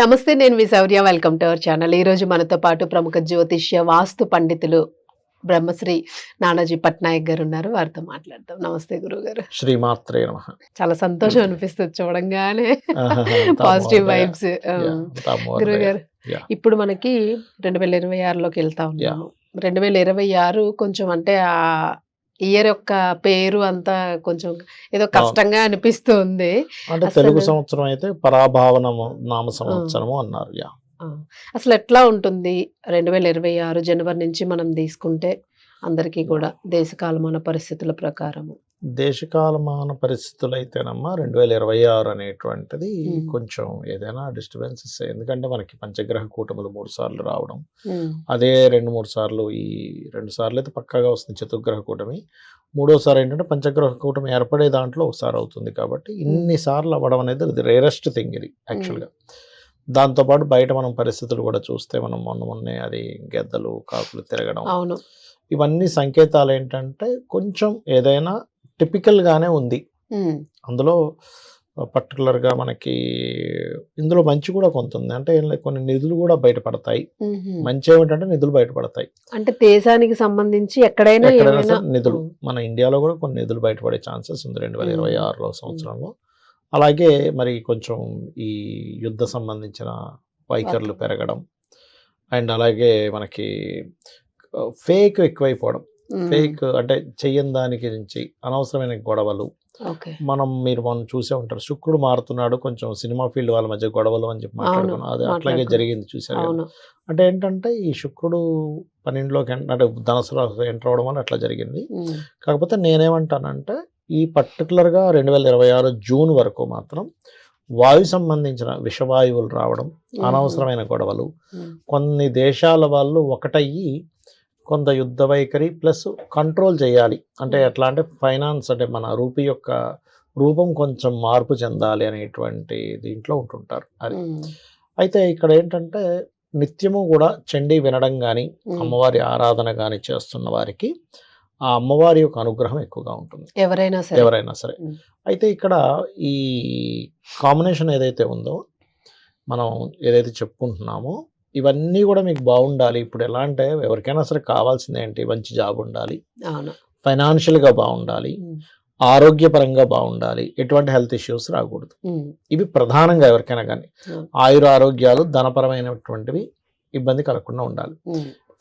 నమస్తే నేను మీ Shourya. Welcome to our channel ఈ రోజు మనతో పాటు ప్రముఖ జ్యోతిష్య వాస్తు పండితులు బ్రహ్మశ్రీ నానాజీ పట్నాయక్ గారు ఉన్నారు. వారితో మాట్లాడతాం నమస్తే గురువు గారు శ్రీమాత్రే నమ. చాలా సంతోషం అనిపిస్తుంది చూడంగానే. పాజిటివ్ వైబ్స్ గురువు గారు. ఇప్పుడు మనకి రెండు వేల ఇరవై ఆరులోకి వెళ్తా ఉన్నాము. రెండు వేల ఇరవై ఆరు కొంచెం అంటే ఆ ఇయర్ యొక్క పేరు అంతా కొంచెం ఏదో కష్టంగా అనిపిస్తుంది. అంటే తెలుగు సంవత్సరం అయితే పరాభావనము నామ సంవత్సరము అన్నారు యా. అసలు ఎట్లా ఉంటుంది? రెండు వేల ఇరవై ఆరు జనవరి నుంచి మనం తీసుకుంటే అందరికీ కూడా దేశకాలమాన పరిస్థితుల ప్రకారము. దేశకాలమాన పరిస్థితులు అయితేనమ్మా రెండు వేల ఇరవై ఆరు అనేటువంటిది. కొంచెం ఏదైనా డిస్టర్బెన్సెస్ ఎందుకంటే మనకి పంచగ్రహ కూటములు మూడు సార్లు రావడం. అదే రెండు మూడు సార్లు ఈ రెండు సార్లు అయితే పక్కాగా వస్తుంది చతుర్గ్రహ కూటమి. మూడోసారి ఏంటంటే పంచగ్రహ కూటమి ఏర్పడే దాంట్లో ఒకసారి అవుతుంది కాబట్టి ఇన్ని సార్లు అవ్వడం అనేది ఇది రేరెస్ట్ థింగ్ ఇది యాక్చువల్గా. దాంతోపాటు బయట మనం పరిస్థితులు కూడా చూస్తే మనం మొన్న మొన్నే అది గెద్దలు కాకులు తిరగడం. అవును. ఇవన్నీ సంకేతాలు ఏంటంటే కొంచెం ఏదైనా typical గానే ఉంది అందులో particular గా మనకి ఇందులో మంచి కూడా కొంత ఉంది. అంటే కొన్ని నిధులు కూడా బయటపడతాయి. మంచి ఏమిటంటే నిధులు బయటపడతాయి. అంటే దేశానికి సంబంధించి ఎక్కడైనా నిధులు. మన ఇండియాలో కూడా కొన్ని నిధులు బయటపడే ఛాన్సెస్ ఉంది. రెండు వేల ఇరవై. ఆరులో సంవత్సరంలో. అలాగే మరి కొంచెం ఈ యుద్ధ సంబంధించిన వైఖరులు. పెరగడం. అండ్ అలాగే మనకి ఫేక్ ఎక్కువైపోవడం. ఫేక్ అంటే చెయ్యని దానికి నుంచి అనవసరమైన గొడవలు. మనం మీరు మనం చూసే ఉంటారు శుక్రుడు మారుతున్నాడు కొంచెం సినిమా ఫీల్డ్ వాళ్ళ మధ్య గొడవలు అని చెప్పి మాట్లాడుకున్నాం. అది అట్లాగే. జరిగింది చూసారు. అవును. అంటే ఏంటంటే ఈ శుక్రుడు పన్నెండులోకి అంటే ధనసు ఎంటర్ అవడం వల్ల అట్లా జరిగింది. కాకపోతే నేనేమంటానంటే ఈ పర్టికులర్గా రెండు వేల ఇరవై ఆరు జూన్ వరకు మాత్రం వాయు సంబంధించిన విషవాయువులు రావడం అనవసరమైన గొడవలు. కొన్ని దేశాల వాళ్ళు ఒకటయ్యి కొంత యుద్ధ వైఖరి ప్లస్ కంట్రోల్ చేయాలి. అంటే ఎట్లా అంటే ఫైనాన్స్ అంటే మన రూపీ యొక్క రూపం కొంచెం మార్పు చెందాలి అనేటువంటి దీంట్లో ఉంటుంటారు అది. అయితే ఇక్కడ ఏంటంటే నిత్యము కూడా చండీ వినడం కానీ. అమ్మవారి ఆరాధన కానీ చేస్తున్న వారికి ఆ అమ్మవారి యొక్క అనుగ్రహం ఎక్కువగా ఉంటుంది. ఎవరైనా సరే. ఎవరైనా సరే. అయితే ఇక్కడ ఈ కాంబినేషన్ ఏదైతే ఉందో మనం ఏదైతే చెప్పుకుంటున్నామో ఇవన్నీ కూడా మీకు బాగుండాలి. ఇప్పుడు ఎలా అంటే ఎవరికైనా సరే కావాల్సింది ఏంటి? మంచి జాబ్ ఉండాలి. ఫైనాన్షియల్గా బాగుండాలి. ఆరోగ్యపరంగా బాగుండాలి. ఎటువంటి హెల్త్ ఇష్యూస్ రాకూడదు. ఇవి ప్రధానంగా ఎవరికైనా కానీ. ఆయుర ఆరోగ్యాలు ధనపరమైనటువంటివి ఇబ్బంది కలగకుండా ఉండాలి.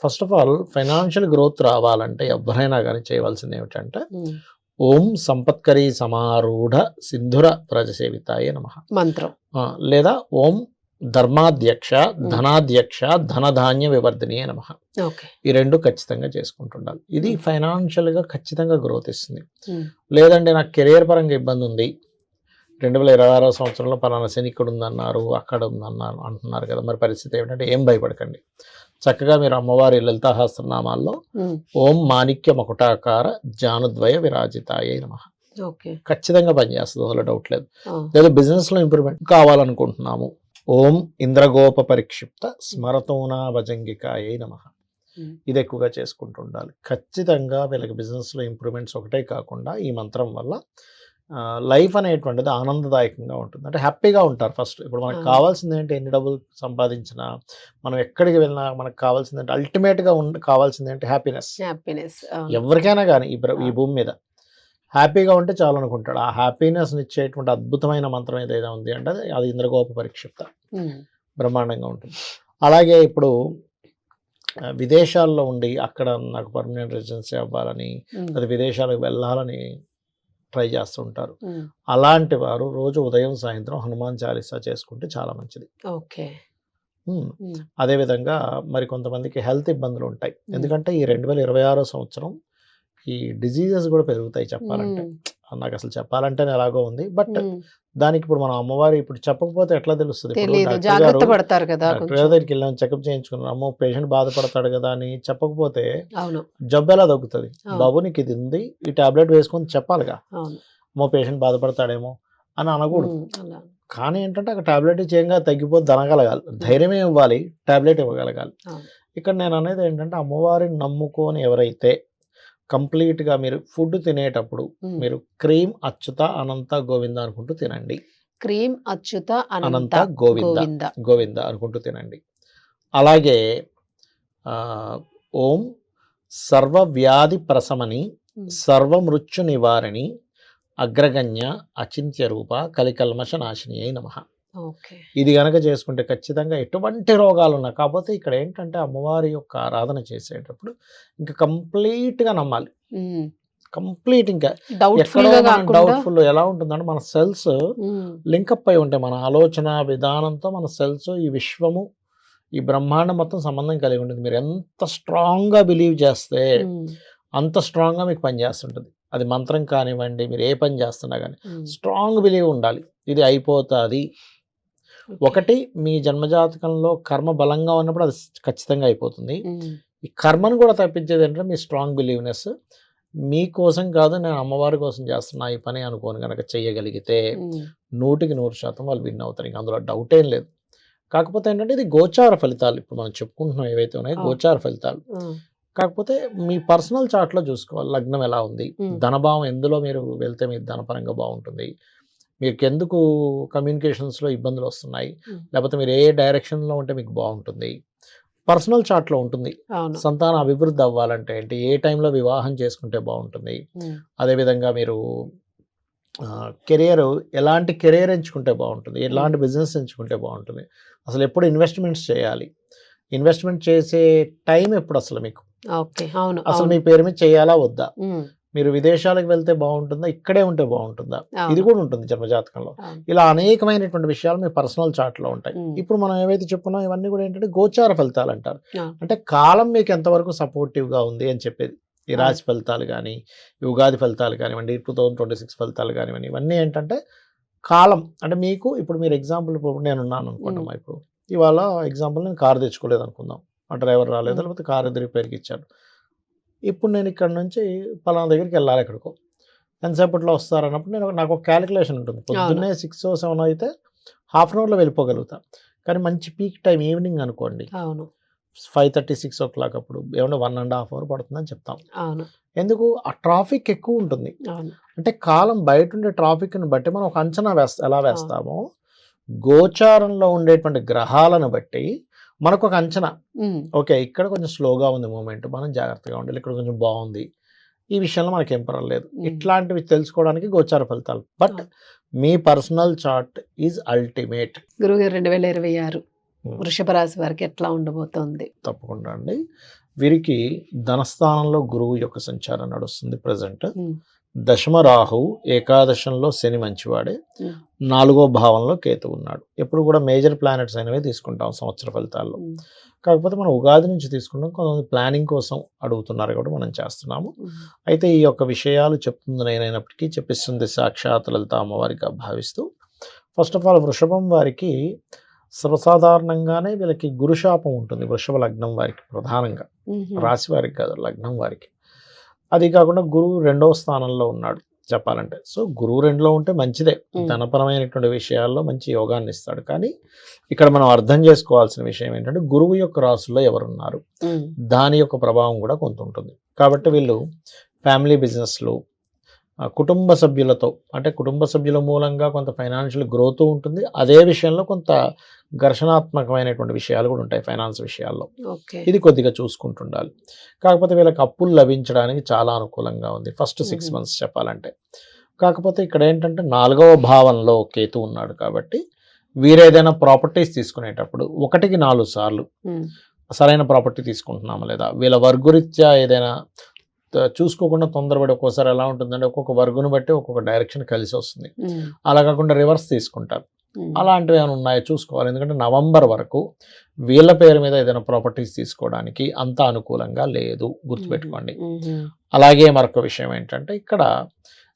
First of all financial growth రావాలంటే ఎవరైనా కానీ చేయవలసింది ఏమిటంటే. ఓం సంపత్కరీ సమారూఢ సింధుర ప్రజసేవితాయ నమ. మంత్రం. లేదా ఓం ధర్మాధ్యక్ష ధనాధ్యక్ష ధనధాన్య వివర్ధిని నమ. ఈ రెండు ఖచ్చితంగా చేసుకుంటుండాలి. ఇది. ఫైనాన్షియల్గా ఖచ్చితంగా గ్రోత్ ఇస్తుంది. లేదంటే నాకు కెరియర్ పరంగా ఇబ్బంది ఉంది. రెండు వేల ఇరవై ఆరో సంవత్సరంలో పలానా శని ఇక్కడ ఉందన్నారు అక్కడ ఉందన్నారు అంటున్నారు కదా. మరి పరిస్థితి ఏమిటంటే ఏం భయపడకండి. చక్కగా మీరు అమ్మవారి లలితాహాస్త్రనామాల్లో ఓం మాణిక్య మకుటాకార జానుద్వయ విరాజితాయ నమ. ఖచ్చితంగా పనిచేస్తుంది అందులో డౌట్ లేదు. లేదా బిజినెస్లో ఇంప్రూవ్మెంట్ కావాలనుకుంటున్నాము. ఓం ఇంద్రగోప పరిక్షిప్త స్మరతోనా భజంగికాయ నమ. ఇది ఎక్కువగా చేసుకుంటూ ఉండాలి ఖచ్చితంగా వీళ్ళకి బిజినెస్లో ఇంప్రూవ్మెంట్స్ ఒకటే కాకుండా ఈ మంత్రం వల్ల లైఫ్ అనేటువంటిది ఆనందదాయకంగా ఉంటుంది. అంటే హ్యాపీగా ఉంటారు ఫస్ట్. ఇప్పుడు మనకు. కావాల్సింది ఏంటి ఎన్ని డబ్బులు సంపాదించినా మనం ఎక్కడికి వెళ్ళినా మనకు కావాల్సింది అంటే అల్టిమేట్గా ఉండ కావాల్సింది ఏంటి హ్యాపీనెస్ హ్యాపీనెస్. ఎవరికైనా కానీ ఈ. భూమి మీద. హ్యాపీగా ఉంటే చాలు అనుకుంటాడు ఆ హ్యాపీనెస్ ఇచ్చేటువంటి అద్భుతమైన మంత్రం ఏదైతే ఉంది అంటే అది- ఇంద్రగోప పరిక్షిప్త. బ్రహ్మాండంగా ఉంటుంది. అలాగే ఇప్పుడు విదేశాల్లో ఉండి అక్కడ నాకు పర్మనెంట్ రెసిడెన్సీ అవ్వాలని అది విదేశాలకు వెళ్ళాలని ట్రై చేస్తుంటారు ఉమ్, అలాంటి వారు రోజు ఉదయం సాయంత్రం హనుమాన్ చాలీసా చేసుకుంటే చాలా మంచిది. ఓకే. అదేవిధంగా మరి కొంతమందికి హెల్త్ ఇబ్బందులు ఉంటాయి. ఎందుకంటే ఈ రెండు వేల ఇరవై ఆరో సంవత్సరం ఈ డిజీజెస్ కూడా పెరుగుతాయి చెప్పాలంటే. నాకు అసలు చెప్పాలంటేనే ఎలాగో ఉంది. బట్ దానికి ఇప్పుడు మన అమ్మవారి ఇప్పుడు చెప్పకపోతే ఎట్లా తెలుస్తుంది? జాగ్రత్త పడతారు కదా దగ్గరికి వెళ్ళాం చెకప్ చేయించుకున్నాం. అమ్మో పేషెంట్ బాధపడతాడు కదా అని చెప్పకపోతే జబ్బు ఎలా తగ్గుతుంది? అవును. బాబు నీకు ఇది ఉంది ఈ టాబ్లెట్ వేసుకొని చెప్పాలిగా. అమ్మో పేషెంట్ బాధపడతాడేమో అని అనకూడదు. కానీ ఏంటంటే అక్కడ టాబ్లెట్ చేయంగా తగ్గిపోతే అనగలగాలి ధైర్యమే ఇవ్వాలి టాబ్లెట్ ఇవ్వగలగాలి. ఇక్కడ నేను అనేది ఏంటంటే అమ్మవారిని నమ్ముకొని ఎవరైతే కంప్లీట్గా మీరు ఫుడ్ తినేటప్పుడు మీరు క్రీమ్ అచ్యుత అనంత గోవింద అనుకుంటూ తినండి. క్రీమ్ అచ్యుత అనంత గోవింద గోవింద. అనుకుంటూ తినండి. అలాగే ఓం సర్వ వ్యాధి ప్రశమని ఉమ్. సర్వమృత్యు నివారిణి అగ్రగణ్య అచింత్య రూప కలికల్మష నాశిని అయి నమ. ఇది గనక చేసుకుంటే ఖచ్చితంగా ఎటువంటి రోగాలు ఉన్నా కాకపోతే ఇక్కడ ఏంటంటే అమ్మవారి యొక్క ఆరాధన చేసేటప్పుడు ఇంకా కంప్లీట్గా నమ్మాలి. కంప్లీట్ ఇంకా డౌట్ఫుల్ ఎక్కడో ఎలా ఉంటుందంటే మన సెల్స్. లింకప్ అయి ఉంటాయి మన ఆలోచన విధానంతో మన సెల్స్ ఈ విశ్వము ఈ బ్రహ్మాండం మొత్తం సంబంధం కలిగి ఉంటుంది మీరు ఎంత స్ట్రాంగ్గా బిలీవ్ చేస్తే. అంత స్ట్రాంగ్గా మీకు పని చేస్తుంటుంది అది మంత్రం కానివ్వండి మీరు ఏ పని చేస్తున్నా కానీ. స్ట్రాంగ్ బిలీవ్ ఉండాలి ఇది అయిపోతుంది. ఒకటి మీ జన్మజాతకంలో కర్మ బలంగా ఉన్నప్పుడు అది ఖచ్చితంగా అయిపోతుంది. ఈ కర్మను కూడా తప్పించేది ఏంటంటే మీ స్ట్రాంగ్ బిలీవ్నెస్ మీకోసం కాదు నేను అమ్మవారి కోసం చేస్తున్నా ఈ పని అనుకోని కనుక చెయ్యగలిగితే ఉమ్. నూటికి నూరు శాతం వాళ్ళు విన్ అవుతారు ఇంకా అందులో డౌట్ ఏం లేదు కాకపోతే ఏంటంటే ఇది గోచార ఫలితాలు ఇప్పుడు మనం చెప్పుకుంటున్నాం ఏవైతే ఉన్నాయో. గోచార ఫలితాలు. కాకపోతే మీ పర్సనల్ చార్ట్లో చూసుకోవాలి లగ్నం ఎలా ఉంది. ధనభావం ఎందులో మీరు వెళ్తే మీరు ధనపరంగా బాగుంటుంది మీకు ఎందుకు కమ్యూనికేషన్స్లో ఇబ్బందులు వస్తున్నాయి. లేకపోతే మీరు ఏ డైరెక్షన్లో ఉంటే మీకు బాగుంటుంది? పర్సనల్ చార్ట్లో ఉంటుంది. సంతాన అభివృద్ధి అవ్వాలంటే ఏంటి? ఏ టైంలో వివాహం చేసుకుంటే బాగుంటుంది. అదేవిధంగా మీరు కెరియర్ ఎలాంటి కెరియర్ ఎంచుకుంటే బాగుంటుంది? ఎలాంటి బిజినెస్ ఎంచుకుంటే బాగుంటుంది? అసలు ఎప్పుడు ఇన్వెస్ట్మెంట్స్ చేయాలి? ఇన్వెస్ట్మెంట్ చేసే టైం ఎప్పుడు అసలు మీకు అసలు. మీ పేరు మీద చేయాలా? వద్దా. మీరు విదేశాలకు వెళ్తే బాగుంటుందా ఇక్కడే ఉంటే బాగుంటుందా. ఇది కూడా ఉంటుంది జన్మజాతకంలో. ఇలా అనేకమైనటువంటి విషయాలు మీ పర్సనల్ చార్ట్లో ఉంటాయి. ఇప్పుడు మనం ఏవైతే చెప్పుకున్నాం ఇవన్నీ కూడా ఏంటంటే గోచార ఫలితాలు అంటారు. అంటే కాలం మీకు ఎంతవరకు సపోర్టివ్గా ఉంది అని చెప్పేది ఈ. రాశి ఫలితాలు కానీ ఉగాది ఫలితాలు కానివ్వండి టూ థౌజండ్ ట్వంటీ సిక్స్ ఫలితాలు కానివ్వండి ఇవన్నీ ఏంటంటే కాలం అంటే మీకు ఇప్పుడు మీరు ఎగ్జాంపుల్ ఇప్పుడు నేను ఉన్నాను అనుకుంటామా ఇప్పుడు ఇవాళ ఎగ్జాంపుల్ నేను కారు తెచ్చుకోలేదు అనుకుందాం ఆ డ్రైవర్ రాలేదు. లేకపోతే కారు ఎదురు రిపేర్కి ఇచ్చారు ఇప్పుడు నేను ఇక్కడ నుంచి పలానా దగ్గరికి వెళ్ళాలి ఎక్కడికో. ఎంతసేపట్లో వస్తారన్నప్పుడు నేను నాకు ఒక క్యాలిక్యులేషన్ ఉంటుంది. పొద్దున్నే సిక్స్ సెవెన్ అయితే హాఫ్ అన్ అవర్లో వెళ్ళిపోగలుగుతా. కానీ మంచి పీక్ టైం ఈవినింగ్ అనుకోండి. అవును. Five thirty six o'clock అప్పుడు ఏమన్నా వన్ అండ్ హాఫ్ అవర్ పడుతుందని చెప్తాం. అవును. ఎందుకు? ఆ ట్రాఫిక్ ఎక్కువ ఉంటుంది. అంటే కాలం బయట ఉండే ట్రాఫిక్ని బట్టి మనం ఒక అంచనా వేస్తా ఎలా వేస్తామో? గోచారంలో ఉండేటువంటి గ్రహాలను బట్టి మనకు ఒక అంచనా. ఓకే ఇక్కడ కొంచెం స్లోగా ఉంది మూమెంట్ మనం జాగ్రత్తగా ఉండాలి ఇక్కడ కొంచెం బాగుంది ఈ విషయంలో మనకి ఏం పర్వాలేదు. ఇట్లాంటివి తెలుసుకోవడానికి గోచార ఫలితాలు బట్. మీ పర్సనల్ చార్ట్ ఈజ్ అల్టిమేట్ గురుగారు రెండు వేల ఇరవై ఆరు. వృషభ రాశి వారికి ఎట్లా ఉండబోతోంది తప్పకుండా అండి వీరికి ధనస్థానంలో గురువు యొక్క సంచారం నడుస్తుంది ప్రజెంట్. దశమ రాహు ఏకాదశంలో శని మంచివాడే. నాలుగో భావంలో కేతు ఉన్నాడు. ఎప్పుడు కూడా మేజర్ ప్లానెట్స్ అనేవి తీసుకుంటాం సంవత్సర ఫలితాల్లో. కాకపోతే మనం ఉగాది నుంచి తీసుకుంటాం. కొంతమంది ప్లానింగ్ కోసం అడుగుతున్నారు కాబట్టి మనం చేస్తున్నాము. అయితే ఈ యొక్క విషయాలు చెప్తుంది నేనైనప్పటికీ చెప్పిస్తుంది సాక్షాత్ లలిత అమ్మవారిగా భావిస్తూ. ఫస్ట్ ఆఫ్ ఆల్ వృషభం వారికి సర్వసాధారణంగానే వీళ్ళకి గురుశాపం ఉంటుంది. వృషభ లగ్నం వారికి ప్రధానంగా. రాశి వారికి కాదు లగ్నం వారికి. అది కాకుండా గురువు రెండవ స్థానంలో ఉన్నాడు చెప్పాలంటే. సో గురువు రెండులో ఉంటే మంచిదే. ధనపరమైనటువంటి విషయాల్లో మంచి యోగాన్ని ఇస్తాడు కానీ ఇక్కడ మనం అర్థం చేసుకోవాల్సిన విషయం ఏంటంటే గురువు యొక్క రాసుల్లో ఎవరున్నారు. దాని యొక్క ప్రభావం కూడా కొంత ఉంటుంది. కాబట్టి వీళ్ళు ఫ్యామిలీ బిజినెస్లు కుటుంబ సభ్యులతో అంటే కుటుంబ సభ్యుల మూలంగా కొంత ఫైనాన్షియల్ గ్రోత్ ఉంటుంది. అదే విషయంలో కొంత ఘర్షణాత్మకమైనటువంటి విషయాలు కూడా ఉంటాయి ఫైనాన్స్ విషయాల్లో. ఓకే. ఇది కొద్దిగా చూసుకుంటుండాలి. కాకపోతే వీళ్ళకి అప్పులు లభించడానికి చాలా అనుకూలంగా ఉంది. First six. మంత్స్ చెప్పాలంటే. కాకపోతే ఇక్కడ ఏంటంటే నాలుగవ భావంలో కేతు ఉన్నాడు కాబట్టి వీరేదైనా ప్రాపర్టీస్ తీసుకునేటప్పుడు ఒకటికి నాలుగు సార్లు. సరైన ప్రాపర్టీ తీసుకుంటున్నామా లేదా? వీళ్ళ వర్గురీత్యా ఏదైనా చూసుకోకుండా తొందరపడి ఒక్కోసారి ఎలా ఉంటుందంటే ఒక్కొక్క వర్గును బట్టి ఒక్కొక్క డైరెక్షన్ కలిసి వస్తుంది. అలా కాకుండా రివర్స్ తీసుకుంటారు. అలాంటివి ఏమైనా ఉన్నాయో చూసుకోవాలి ఎందుకంటే నవంబర్ వరకు వీళ్ళ పేరు మీద ఏదైనా ప్రాపర్టీస్ తీసుకోవడానికి అంత అనుకూలంగా లేదు గుర్తుపెట్టుకోండి. అలాగే మరొక విషయం ఏంటంటే ఇక్కడ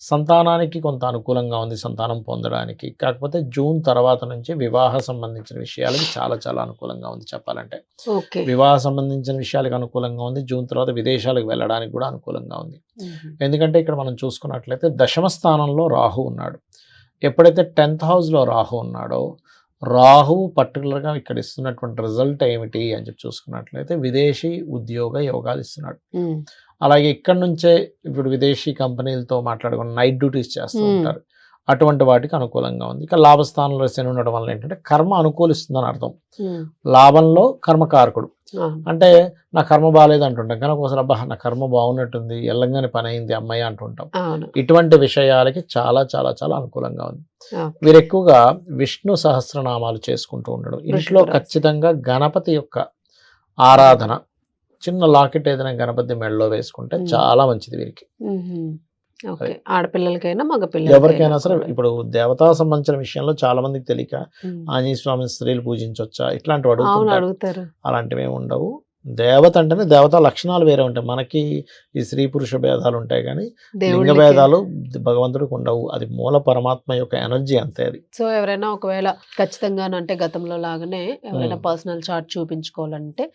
సంతానానికి కొంత అనుకూలంగా ఉంది సంతానం పొందడానికి. కాకపోతే జూన్ తర్వాత నుంచి వివాహ సంబంధించిన విషయాలకి చాలా చాలా అనుకూలంగా ఉంది చెప్పాలంటే. ఓకే. వివాహ సంబంధించిన విషయాలకు అనుకూలంగా ఉంది జూన్ తర్వాత విదేశాలకు వెళ్ళడానికి కూడా అనుకూలంగా ఉంది. ఎందుకంటే ఇక్కడ మనం చూసుకున్నట్లయితే దశమ స్థానంలో రాహు ఉన్నాడు. ఎప్పుడైతే టెన్త్ హౌస్లో రాహు ఉన్నాడో రాహు పర్టికులర్గా ఇక్కడ ఇస్తున్నటువంటి రిజల్ట్ ఏమిటి అని చెప్పి చూసుకున్నట్లయితే విదేశీ ఉద్యోగ యోగాలు ఇస్తున్నాడు. అలాగే ఇక్కడ నుంచే ఇప్పుడు విదేశీ కంపెనీలతో మాట్లాడుకుని నైట్ డ్యూటీస్ చేస్తూ. ఉంటారు అటువంటి వాటికి అనుకూలంగా ఉంది ఇక లాభస్థానంలో శని ఉండడం వల్ల ఏంటంటే కర్మ అనుకూలిస్తుందని అర్థం లాభంలో కర్మకారకుడు. అంటే నా కర్మ బాగాలేదు అంటుంటాం కానీ ఒకసారి అబ్బా నా కర్మ బాగున్నట్టుంది ఎల్లంగానే పని అయింది అమ్మాయి అంటుంటాం ఇటువంటి విషయాలకి చాలా చాలా చాలా అనుకూలంగా ఉంది. వీరు ఎక్కువగా విష్ణు సహస్రనామాలు చేసుకుంటూ ఉండడం ఇంట్లో. ఖచ్చితంగా గణపతి యొక్క ఆరాధన చిన్న లాకెట్ ఏదైనా గణపతి మెడలో వేసుకుంటే. చాలా మంచిది వీరికి. ఆడపిల్లలకైనా మగ ఎవరికైనా సరే ఇప్పుడు దేవతా సంబంధించిన విషయంలో చాలా మందికి తెలియక. ఆంజనేయ స్వామిని స్త్రీలు పూజించవచ్చా ఇట్లాంటివి అడుగుతుంటారు. అడుగుతారు. అలాంటివి ఏమి ఉండవు. దేవత అంటేనే దేవతా లక్షణాలు వేరే ఉంటాయి. మనకి ఈ స్త్రీ పురుష భేదాలు ఉంటాయి కానీ లింగ భేదాలు భగవంతుడికి ఉండవు. అది మూల పరమాత్మ యొక్క ఎనర్జీ అంతే అది. సో ఎవరైనా ఒకవేళ ఖచ్చితంగా అంటే గతంలో లాగానే ఎవరైనా. Personal chart చూపించుకోవాలంటే